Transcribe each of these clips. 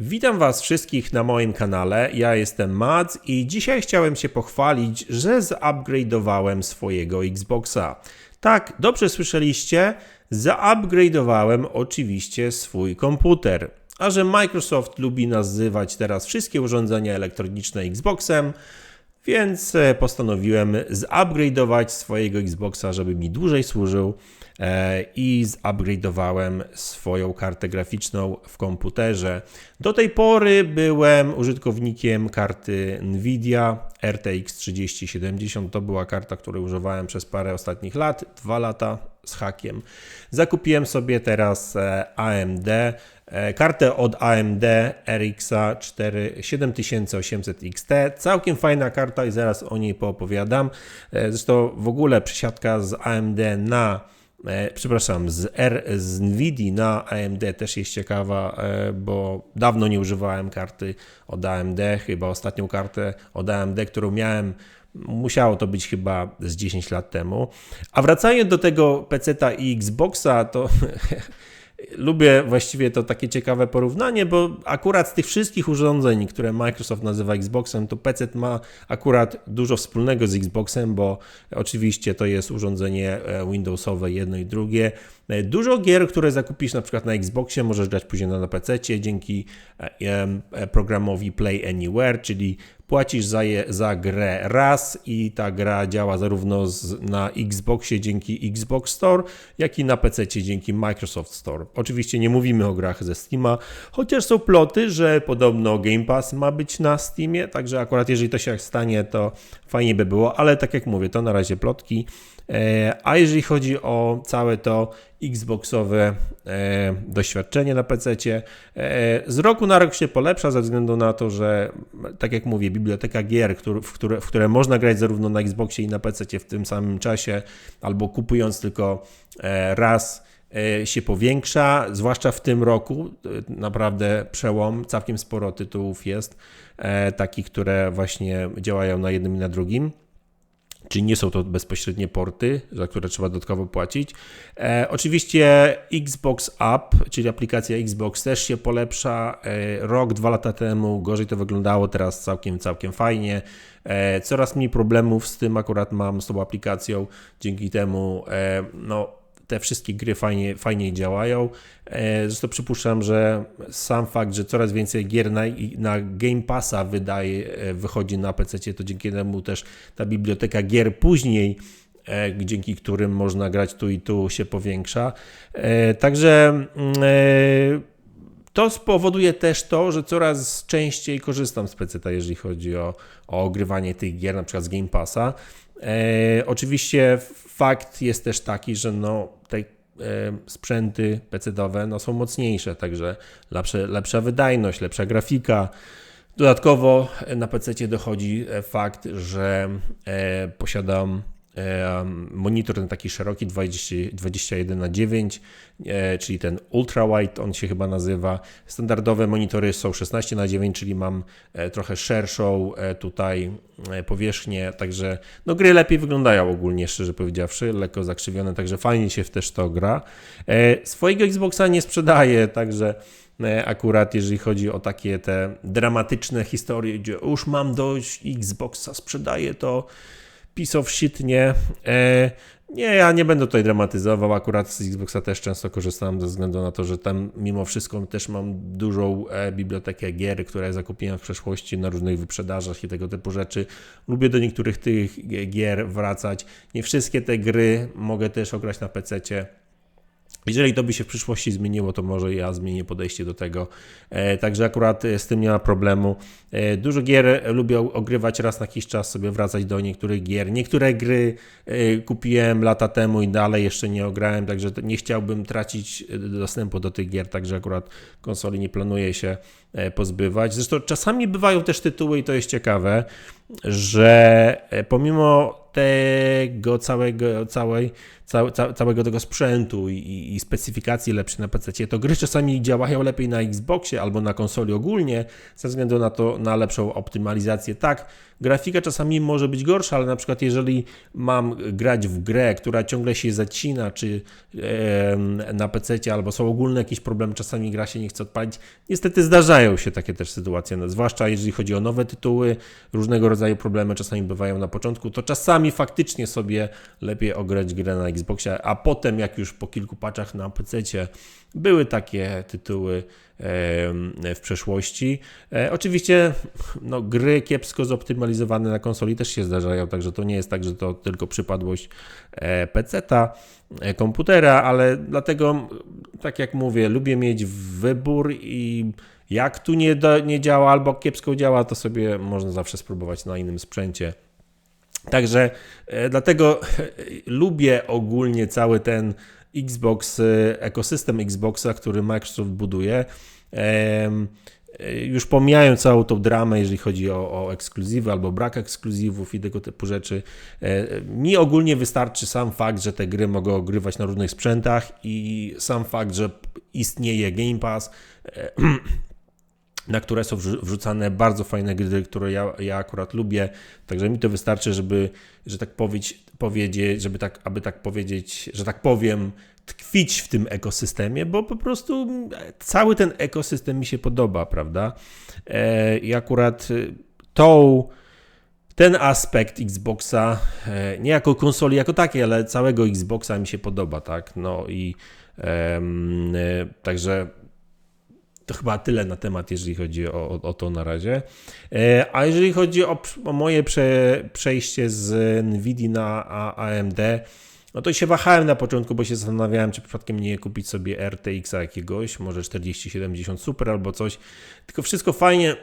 Witam Was wszystkich na moim kanale. Ja jestem Mads i dzisiaj chciałem się pochwalić, że zupgrade'owałem swojego Xboxa. Tak, dobrze słyszeliście, zaupgrade'owałem oczywiście swój komputer. A że Microsoft lubi nazywać teraz wszystkie urządzenia elektroniczne Xboxem, więc e, postanowiłem zupgrade'ować swojego Xboxa, żeby mi dłużej służył i zupgrade'owałem swoją kartę graficzną w komputerze. Do tej pory byłem użytkownikiem karty Nvidia RTX 3070. To była karta, której używałem przez parę ostatnich lat, dwa lata z hakiem. Zakupiłem sobie teraz e, AMD E, kartę od AMD RX 4 7800 XT. Całkiem fajna karta i zaraz o niej poopowiadam. E, zresztą w ogóle przesiadka z AMD na e, przepraszam, z, R, z NVIDIA na AMD też jest ciekawa, bo dawno nie używałem karty od AMD, chyba ostatnią kartę od AMD, którą miałem Musiało to być chyba z 10 lat temu. A wracając do tego PC-ta i Xboxa, to Lubię właściwie to takie ciekawe porównanie, bo akurat z tych wszystkich urządzeń, które Microsoft nazywa Xboxem, to PC ma akurat dużo wspólnego z Xboxem, bo oczywiście to jest urządzenie e, Windowsowe jedno i drugie. E, dużo gier, które zakupisz na przykład na Xboxie, możesz grać później na PC dzięki e, programowi Play Anywhere, czyli płacisz za, je, za grę raz i ta gra działa zarówno z, na Xboxie dzięki Xbox Store, jak i na PC dzięki Microsoft Store. Oczywiście nie mówimy o grach ze Steama, chociaż są ploty, że podobno Game Pass ma być na Steamie, także akurat jeżeli to się stanie, to fajnie by było, ale tak jak mówię, to na razie plotki. E, a jeżeli chodzi o całe to Xboxowe e, doświadczenie na PC, e, z roku na rok się polepsza ze względu na to, że tak jak mówię, biblioteka gier, w które, w które można grać zarówno na Xboxie i na PC w tym samym czasie, albo kupując tylko raz się powiększa, zwłaszcza w tym roku. Naprawdę przełom, całkiem sporo tytułów jest, takich, które właśnie działają na jednym i na drugim. Czyli nie są to bezpośrednie porty, za które trzeba dodatkowo płacić. E, oczywiście Xbox App, czyli aplikacja Xbox też się polepsza. E, rok, dwa lata temu gorzej to wyglądało, teraz całkiem, całkiem fajnie. E, coraz mniej problemów z tym akurat mam z tą aplikacją. Dzięki temu e, no, te wszystkie gry fajnie, fajniej działają. E, zresztą przypuszczam, że sam fakt, że coraz więcej gier na, na Game Passa wydaje, e, wychodzi na PC, to dzięki temu też ta biblioteka gier później e, dzięki którym można grać tu i tu się powiększa. Także mm, to spowoduje też to, że coraz częściej korzystam z PC, jeżeli chodzi o, o ogrywanie tych gier, na przykład z Game Passa. E, oczywiście fakt jest też taki, że no, te e, sprzęty PC-owe no, są mocniejsze, także lepsze, lepsza wydajność, lepsza grafika. Dodatkowo na PC dochodzi fakt, że e, posiadam monitor ten taki szeroki 20, 21 na 9, e, czyli ten ultra wide on się chyba nazywa. Standardowe monitory są 16 na 9, czyli mam e, trochę szerszą e, tutaj powierzchnię, także no gry lepiej wyglądają ogólnie, szczerze powiedziawszy, lekko zakrzywione, także fajnie się też to gra. Swojego Xboxa nie sprzedaję, także akurat jeżeli chodzi o takie te dramatyczne historie, gdzie już mam dość Xboxa, sprzedaję to piece of nie. E, nie, ja nie będę tutaj dramatyzował. Akurat z Xboxa też często korzystam ze względu na to, że tam mimo wszystko też mam dużą e, bibliotekę gier, które zakupiłem w przeszłości na różnych wyprzedażach i tego typu rzeczy. Lubię do niektórych tych gier wracać. Nie wszystkie te gry mogę też ograć na PC-cie jeżeli to by się w przyszłości zmieniło, to może ja zmienię podejście do tego. E, także akurat z tym nie ma problemu. E, dużo gier lubię ogrywać raz na jakiś czas, sobie wracać do niektórych gier. Niektóre gry e, kupiłem lata temu i dalej jeszcze nie ograłem, także nie chciałbym tracić dostępu do tych gier, także akurat konsoli nie planuję się pozbywać. Zresztą czasami bywają też tytuły i to jest ciekawe, że pomimo tego całego, całej, cał, całego tego sprzętu i, i specyfikacji lepszej na PC, to gry czasami działają lepiej na Xboxie albo na konsoli ogólnie, ze względu na to, na lepszą optymalizację. Tak, grafika czasami może być gorsza, ale na przykład jeżeli mam grać w grę, która ciągle się zacina, czy na PC, albo są ogólne jakieś problemy, czasami gra się nie chce odpalić, niestety zdarzają się takie też sytuacje, no, zwłaszcza jeżeli chodzi o nowe tytuły, różnego rodzaju problemy czasami bywają na początku, to czasami faktycznie sobie lepiej ograć grę na Xboxie, a potem jak już po kilku paczach na PC były takie tytuły w przeszłości. E, oczywiście no, gry kiepsko zoptymalizowane na konsoli też się zdarzają, także to nie jest tak, że to tylko przypadłość e, PC-ta, e, komputera, ale dlatego, tak jak mówię, lubię mieć wybór i jak tu nie, do, nie działa albo kiepsko działa, to sobie można zawsze spróbować na innym sprzęcie. Także dlatego lubię ogólnie cały ten Xbox, e, ekosystem Xboxa, który Microsoft buduje. E, już pomijając całą tą dramę, jeżeli chodzi o, o ekskluzywy albo brak ekskluzywów i tego typu rzeczy, e, mi ogólnie wystarczy sam fakt, że te gry mogą ogrywać na różnych sprzętach i sam fakt, że istnieje Game Pass, na które są wrzucane bardzo fajne gry, które ja, ja akurat lubię. Także mi to wystarczy, żeby, że tak powiedzieć, powiedzieć, żeby tak, aby tak powiedzieć, że tak powiem, tkwić w tym ekosystemie, bo po prostu cały ten ekosystem mi się podoba, prawda? E, I akurat y, tą, ten aspekt Xboxa, e, nie jako konsoli jako takiej, ale całego Xboxa mi się podoba, tak? No i e, także to chyba tyle na temat, jeżeli chodzi o, o, o to na razie. E, a jeżeli chodzi o, o moje prze, przejście z NVIDIA na AMD, no to się wahałem na początku, bo się zastanawiałem, czy przypadkiem nie kupić sobie RTX-a jakiegoś, może 4070 Super albo coś. Tylko wszystko fajnie,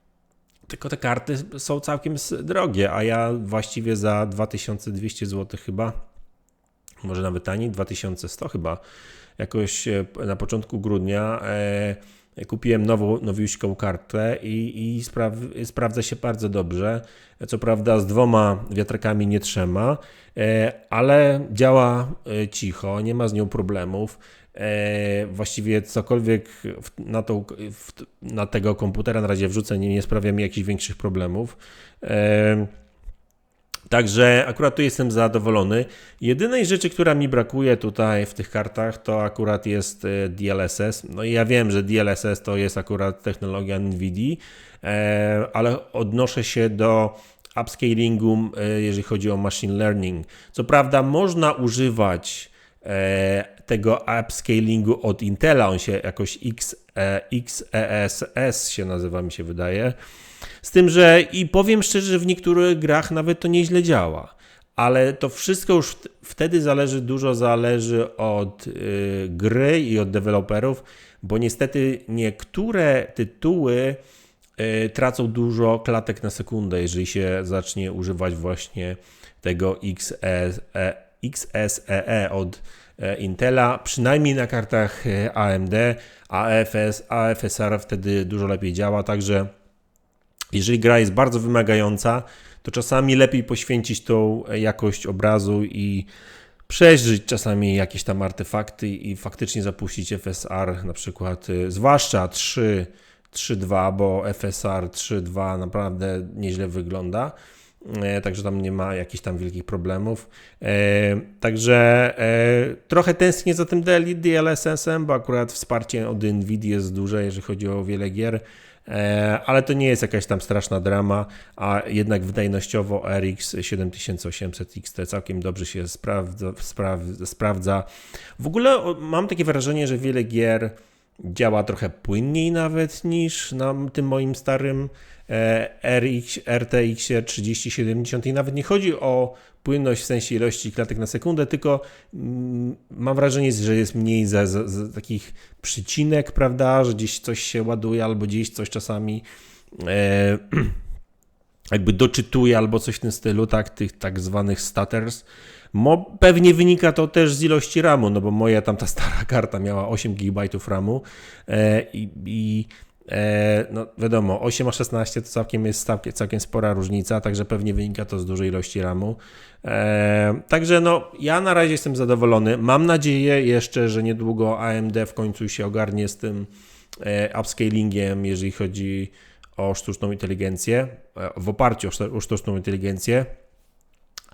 tylko te karty są całkiem drogie, a ja właściwie za 2200 zł chyba, może nawet taniej, 2100 chyba, jakoś e, na początku grudnia e, kupiłem nową, nowiuśką kartę i, i spraw, sprawdza się bardzo dobrze. Co prawda z dwoma wiatrakami, nie trzema, e, ale działa cicho, nie ma z nią problemów. Właściwie cokolwiek na, tą, na tego komputera na razie wrzucę nie, nie sprawia mi jakichś większych problemów. Także akurat tu jestem zadowolony. Jedynej rzeczy, która mi brakuje tutaj w tych kartach, to akurat jest e, DLSS. No i ja wiem, że DLSS to jest akurat technologia NVIDIA, e, ale odnoszę się do upscalingu, e, jeżeli chodzi o machine learning. Co prawda można używać tego upscalingu od Intela, on się jakoś XESS się nazywa, mi się wydaje. Z tym, że i powiem szczerze, że w niektórych grach nawet to nieźle działa. Ale to wszystko już wtedy zależy, dużo zależy od y, gry i od deweloperów, bo niestety niektóre tytuły y, tracą dużo klatek na sekundę, jeżeli się zacznie używać właśnie tego XSEE XSEE e od e, Intela, przynajmniej na kartach e, AMD, AFS, AFSR wtedy dużo lepiej działa, także jeżeli gra jest bardzo wymagająca, to czasami lepiej poświęcić tą jakość obrazu i przeżyć czasami jakieś tam artefakty i faktycznie zapuścić FSR na przykład, y, zwłaszcza 3, 3.2, bo FSR 3.2 naprawdę nieźle wygląda. E, także tam nie ma jakichś tam wielkich problemów. E, także e, trochę tęsknię za tym DLSS-em, bo akurat wsparcie od NVIDIA jest duże, jeżeli chodzi o wiele gier. E, ale to nie jest jakaś tam straszna drama, a jednak wydajnościowo RX 7800 XT całkiem dobrze się sprawdza, sprawdza. W ogóle mam takie wrażenie, że wiele gier działa trochę płynniej nawet niż na tym moim starym RX, RTX 3070 i nawet nie chodzi o płynność w sensie ilości klatek na sekundę, tylko mm, mam wrażenie, że jest mniej za, za, za takich przycinek, prawda, że gdzieś coś się ładuje albo gdzieś coś czasami e, jakby doczytuje albo coś w tym stylu, tak, tych tak zwanych stutters. Mo, pewnie wynika to też z ilości RAMu, no bo moja tam ta stara karta miała 8 GB RAMu e, i, i e, no wiadomo, 8 a 16 to całkiem jest całkiem, całkiem spora różnica, także pewnie wynika to z dużej ilości RAMu. E, także no, ja na razie jestem zadowolony. Mam nadzieję jeszcze, że niedługo AMD w końcu się ogarnie z tym e, upscalingiem, jeżeli chodzi o sztuczną inteligencję, e, w oparciu o sztu- o sztuczną inteligencję.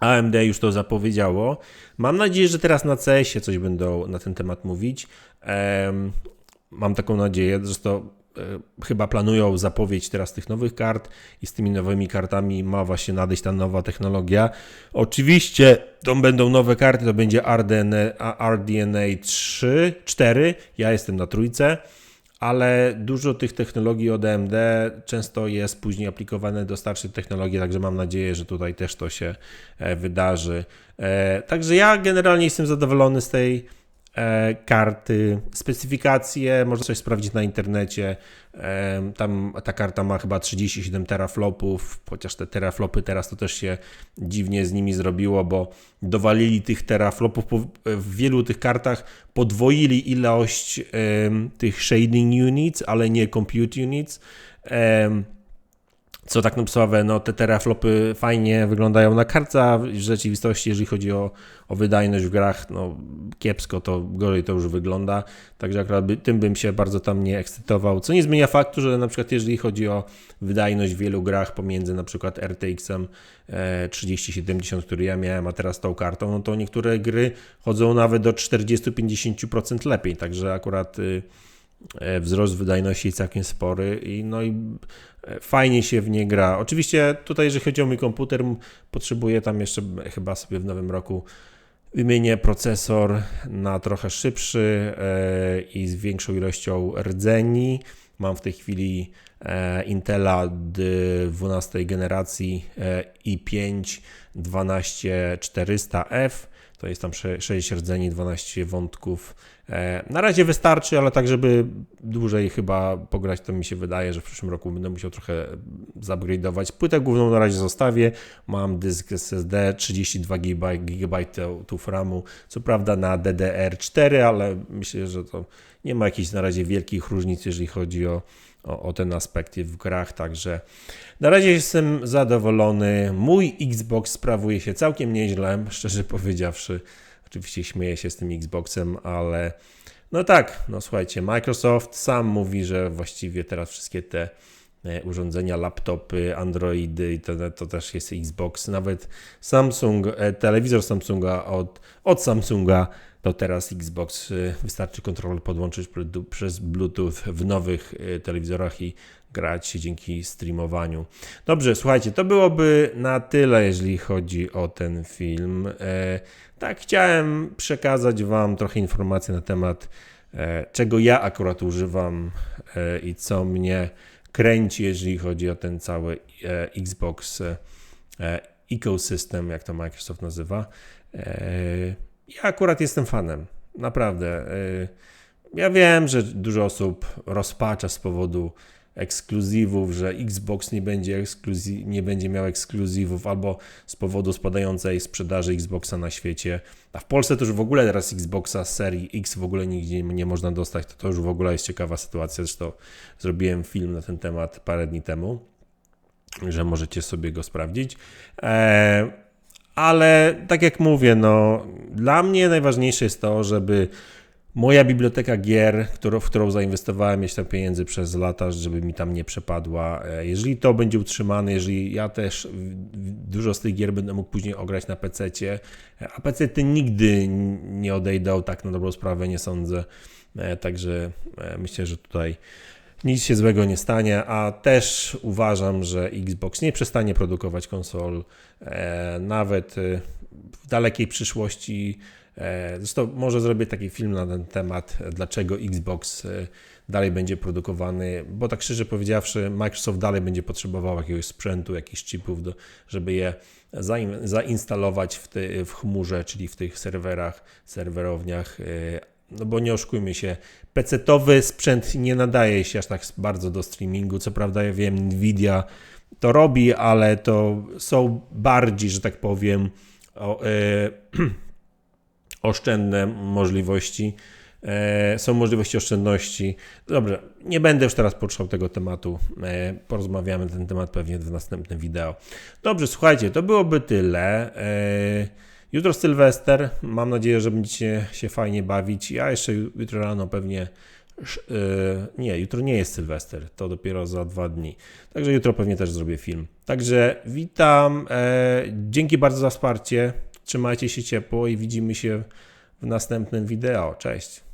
AMD już to zapowiedziało. Mam nadzieję, że teraz na CS-ie coś będą na ten temat mówić. Mam taką nadzieję, zresztą e, chyba planują zapowiedź teraz tych nowych kart i z tymi nowymi kartami ma właśnie nadejść ta nowa technologia. Oczywiście to będą nowe karty, to będzie RDNA, a- RDNA 3, 4, ja jestem na trójce, ale dużo tych technologii od AMD często jest później aplikowane do starszych technologii, także mam nadzieję, że tutaj też to się e, wydarzy. E, Także ja generalnie jestem zadowolony z tej karty, specyfikacje, można coś sprawdzić na internecie. E, Tam ta karta ma chyba 37 teraflopów, chociaż te teraflopy teraz to też się dziwnie z nimi zrobiło, bo dowalili tych teraflopów w wielu tych kartach, podwoili ilość tych shading units, ale nie compute units. Co tak na sławę, no te teraflopy fajnie wyglądają na kartce, a w rzeczywistości, jeżeli chodzi o, o wydajność w grach, no kiepsko to, gorzej to już wygląda, także akurat by, tym bym się bardzo tam nie ekscytował, co nie zmienia faktu, że na przykład jeżeli chodzi o wydajność w wielu grach pomiędzy na przykład RTX-em e, 3070, który ja miałem, a teraz tą kartą, no to niektóre gry chodzą nawet do 40-50% lepiej, także akurat y, e, wzrost wydajności całkiem spory i no i e, fajnie się w nie gra. Oczywiście tutaj, jeżeli chodzi o mój komputer, potrzebuję tam jeszcze chyba sobie w nowym roku wymienię procesor na trochę szybszy e, i z większą ilością rdzeni. Mam w tej chwili e, Intela d- 12 generacji e, i5 12400F. To jest tam 6 rdzeni, 12 wątków. E, Na razie wystarczy, ale tak, żeby dłużej chyba pograć, to mi się wydaje, że w przyszłym roku będę musiał trochę zupgrade'ować. Płytę główną na razie zostawię. Mam dysk SSD 32 GB, GB RAMu. Co prawda na DDR4, ale myślę, że to nie ma jakichś na razie wielkich różnic, jeżeli chodzi o, o, o ten aspekt w grach. Także na razie jestem zadowolony. Mój Xbox sprawuje się całkiem nieźle, szczerze powiedziawszy. Oczywiście śmieję się z tym Xboxem, ale no tak, no słuchajcie, Microsoft sam mówi, że właściwie teraz wszystkie te e, urządzenia, laptopy, Androidy i to, to też jest Xbox. Nawet Samsung, e, telewizor Samsunga od, od Samsunga to teraz Xbox. e, Wystarczy kontroler podłączyć przez Bluetooth w nowych telewizorach i grać dzięki streamowaniu. Dobrze, słuchajcie, to byłoby na tyle, jeżeli chodzi o ten film. E, tak, chciałem przekazać Wam trochę informacji na temat, e, czego ja akurat używam e, i co mnie kręci, jeżeli chodzi o ten cały Xbox ecosystem, jak to Microsoft nazywa. Ja akurat jestem fanem, naprawdę. Ja wiem, że dużo osób rozpacza z powodu ekskluzywów, że Xbox nie będzie, ekskluzi- nie będzie miał ekskluzywów albo z powodu spadającej sprzedaży Xboxa na świecie. A w Polsce to już w ogóle teraz Xboxa serii X w ogóle nigdzie nie można dostać. To, to już w ogóle jest ciekawa sytuacja. Zresztą zrobiłem film na ten temat parę dni temu, że możecie sobie go sprawdzić. Eee, ale tak jak mówię, no, dla mnie najważniejsze jest to, żeby moja biblioteka gier, w którą zainwestowałem jakieś tam pieniędzy przez lata, żeby mi tam nie przepadła. E, Jeżeli to będzie utrzymane, jeżeli ja też dużo z tych gier będę mógł później ograć na PC, a PC ty nigdy nie odejdą, tak na dobrą sprawę nie sądzę. E, Także e, myślę, że tutaj nic się złego nie stanie, a też uważam, że Xbox nie przestanie produkować konsol, e, nawet e, w dalekiej przyszłości. E, Zresztą może zrobię taki film na ten temat, dlaczego Xbox e, dalej będzie produkowany, bo tak szczerze powiedziawszy, Microsoft dalej będzie potrzebował jakiegoś sprzętu, jakichś chipów, do, żeby je zain- zainstalować w, ty, w chmurze, czyli w tych serwerach, serwerowniach. e, No bo nie oszukujmy się, PC-towy sprzęt nie nadaje się aż tak bardzo do streamingu. Co prawda, ja wiem, Nvidia to robi, ale to są bardziej, że tak powiem, o, e, oszczędne możliwości. E, są możliwości oszczędności. Dobrze, nie będę już teraz poruszał tego tematu. E, porozmawiamy ten temat pewnie w następnym wideo. Dobrze, słuchajcie, to byłoby tyle. E, jutro Sylwester. Mam nadzieję, że będziecie się fajnie bawić. Ja jeszcze jutro rano pewnie. Nie, jutro nie jest Sylwester, to dopiero za dwa dni. Także jutro pewnie też zrobię film. Także witam. Dzięki bardzo za wsparcie. Trzymajcie się ciepło i widzimy się w następnym wideo. Cześć!